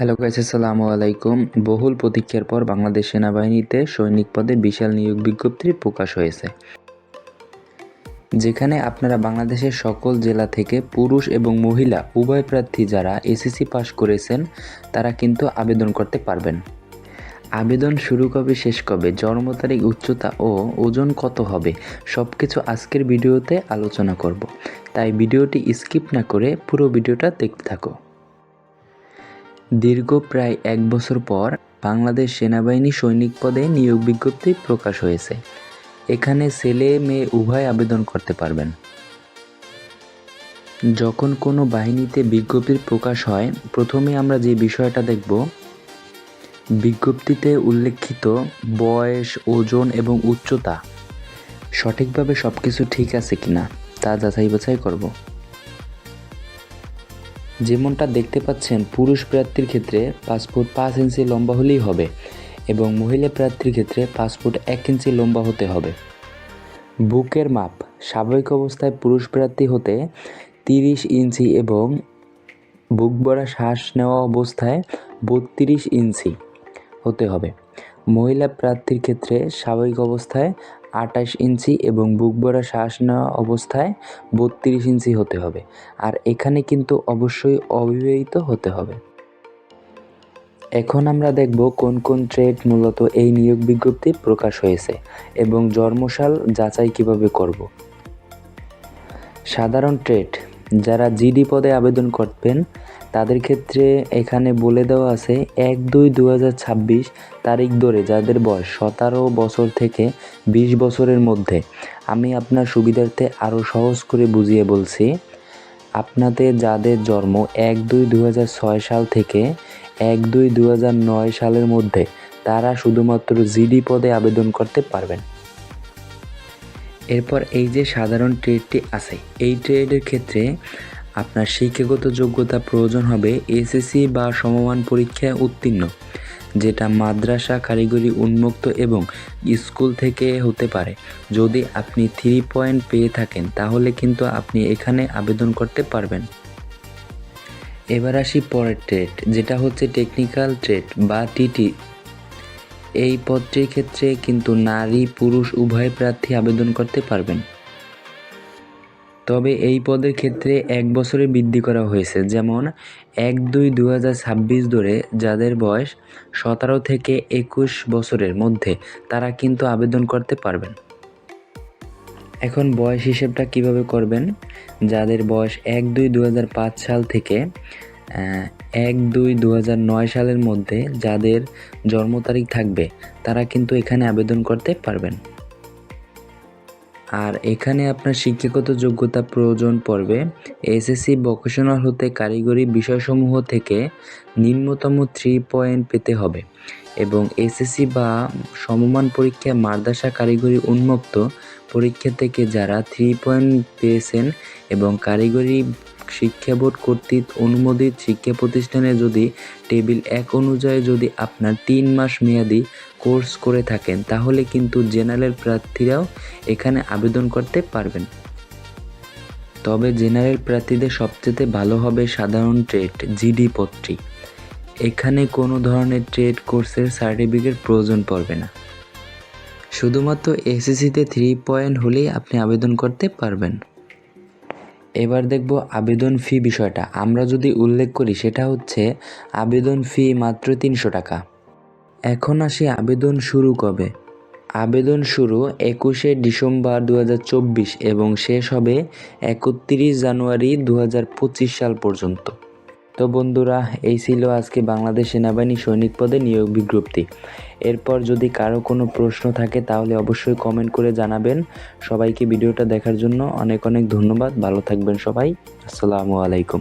Hello guys আসসালামু আলাইকুম বহুল প্রতীক্ষার পর বাংলাদেশ সেনাবাহিনীতে সৈনিক পদে বিশাল নিয়োগ বিজ্ঞপ্তি প্রকাশ হয়েছে। যেখানে আপনারা বাংলাদেশের সকল জেলা থেকে পুরুষ এবং মহিলা, উভয় প্রার্থী যারা এসএসসি পাশ করেছেন, তারা কিন্তু আবেদন করতে পারবেন। আবেদন শুরু কবে, শেষ কবে, জন্ম তারিখ, উচ্চতা ও ওজন কত হবে সব কিছু আজকের ভিডিওতে আলোচনা করব। তাই ভিডিওটি স্কিপ না করে পুরো ভিডিওটা দেখতে থাকো। দীর্ঘ প্রায় এক বছর পর বাংলাদেশ সেনাবাহিনী সৈনিক পদে নিয়োগ বিজ্ঞপ্তি প্রকাশ হয়েছে। এখানে ছেলে, মেয়ে উভয় আবেদন করতে পারবেন। যখন কোনো বাহিনীতে বিজ্ঞপ্তির প্রকাশ হয়, প্রথমে আমরা যে বিষয়টা দেখব, বিজ্ঞপ্তিতে উল্লেখিত বয়স, ওজন এবং উচ্চতা। সঠিকভাবে সব কিছু ঠিক আছে কিনা, তা যাচাই বাছাই করব। যেমনটা দেখতে পাচ্ছেন, পুরুষ প্রার্থীর ক্ষেত্রে পাসপোর্ট পাঁচ ইঞ্চি লম্বা হলেই হবে এবং মহিলা প্রার্থীর ক্ষেত্রে পাসপোর্ট এক ইঞ্চি লম্বা হতে হবে। বুকের মাপ, স্বাভাবিক অবস্থায় পুরুষ প্রার্থী হতে তিরিশ ইঞ্চি এবং বুক ভরা শ্বাস নেওয়া অবস্থায় বত্রিশ ইঞ্চি হতে হবে। মহিলা প্রার্থীর ক্ষেত্রে স্বাভাবিক অবস্থায় আঠাশ ইঞ্চি এবং বুক ভরা শ্বাস নেওয়া অবস্থায় বত্রিশ ইঞ্চি হতে হবে। আর এখানে কিন্তু অবশ্যই অবিবাহিত হতে হবে। এখন আমরা দেখব কোন কোন ট্রেড মূলত এই নিয়োগ বিজ্ঞপ্তি প্রকাশ হয়েছে এবং জন্মশাল যাচাই কীভাবে করব। সাধারণ ট্রেড, যারা জিডি পদে আবেদন করবেন তাদের ক্ষেত্রে এখানে বলে দেওয়া আছে এক দুই দু তারিখ ধরে যাদের বয়স সতেরো বছর থেকে বিশ বছরের মধ্যে। আমি আপনার সুবিধার্থে আরও সহজ করে বুঝিয়ে বলছি। আপনাদের যাদের জন্ম এক দুই দু সাল থেকে এক দুই দু সালের মধ্যে, তারা শুধুমাত্র জিডি পদে আবেদন করতে পারবেন। এরপর এই যে সাধারণ ট্রেডটি আছে, এই ট্রেডের ক্ষেত্রে আপনার শিক্ষাগত যোগ্যতা প্রয়োজন হবে এসএসসি বা সমমান পরীক্ষায় উত্তীর্ণ, যেটা মাদ্রাসা কারিগরি উন্মুক্ত এবং স্কুল থেকে হতে পারে। যদি আপনি থ্রি পয়েন্ট পেয়ে থাকেন, তাহলে কিন্তু আপনি এখানে আবেদন করতে পারবেন। এবার আসি পরের ট্রেড যেটা হচ্ছে টেকনিক্যাল ট্রেড বা টিটি এই পদটির ক্ষেত্রে কিন্তু নারী পুরুষ উভয় প্রার্থী আবেদন করতে পারবেন। তবে এই পদের ক্ষেত্রে এক বছরে বৃদ্ধি করা হয়েছে, যেমন এক দুই দু হাজার ছাব্বিশ ধরে যাদের বয়স সতেরো থেকে একুশ বছরের মধ্যে তারা কিন্তু আবেদন করতে পারবেন। এখন বয়স হিসেবটা কীভাবে করবেন? যাদের বয়স এক দুই দু সাল থেকে এক দুই দু সালের মধ্যে যাদের জন্ম তারিখ থাকবে, তারা কিন্তু এখানে আবেদন করতে পারবেন। আর এখানে আপনার শিক্ষাগত যোগ্যতা প্রয়োজন পড়বে। এসএসসি ভোকেশনাল হতে কারিগরি বিষয়সমূহ থেকে নিম্নতম থ্রি পয়েন্ট পেতে হবে। এবং এসএসসি বা সমমান পরীক্ষা মাদ্রাসা কারিগরি উন্মুক্ত পরীক্ষা থেকে যারা থ্রি পয়েন্ট পেয়েছেন এবং কারিগরি শিক্ষা বোর্ড কর্তৃক অনুমোদিত শিক্ষা প্রতিষ্ঠানে যদি টেবিল এক অনুযায়ী যদি আপনার তিন মাস মেয়াদি কোর্স করে থাকেন, তাহলে কিন্তু জেনারেল প্রার্থীরাও এখানে আবেদন করতে পারবেন। তবে জেনারেল প্রার্থীদের সবচেয়ে ভালো হবে সাধারণ ট্রেড, জিডি পদটি। এখানে কোনো ধরনের ট্রেড কোর্সের সার্টিফিকেট প্রয়োজন পড়বে না। শুধুমাত্র এসএসসিতে থ্রি পয়েন্ট হলেই আপনি আবেদন করতে পারবেন। এবার দেখব আবেদন ফি বিষয়টা। আমরা যদি উল্লেখ করি, সেটা হচ্ছে আবেদন ফি মাত্র তিনশো টাকা। এখন আসি আবেদন শুরু কবে? আবেদন শুরু একুশে ডিসেম্বর দু হাজার চব্বিশ এবং শেষ হবে একত্রিশ জানুয়ারি দু হাজার পঁচিশ সাল পর্যন্ত। তো বন্ধুরা, এই ছিল আজকে বাংলাদেশ সেনাবাহিনী সৈনিক পদে নিয়োগ বিজ্ঞপ্তি। এরপর যদি কারও কোনো প্রশ্ন থাকে, তাহলে অবশ্যই কমেন্ট করে জানাবেন। সবাইকে ভিডিওটা দেখার জন্য অনেক অনেক ধন্যবাদ। ভালো থাকবেন সবাই। আসসালামু আলাইকুম।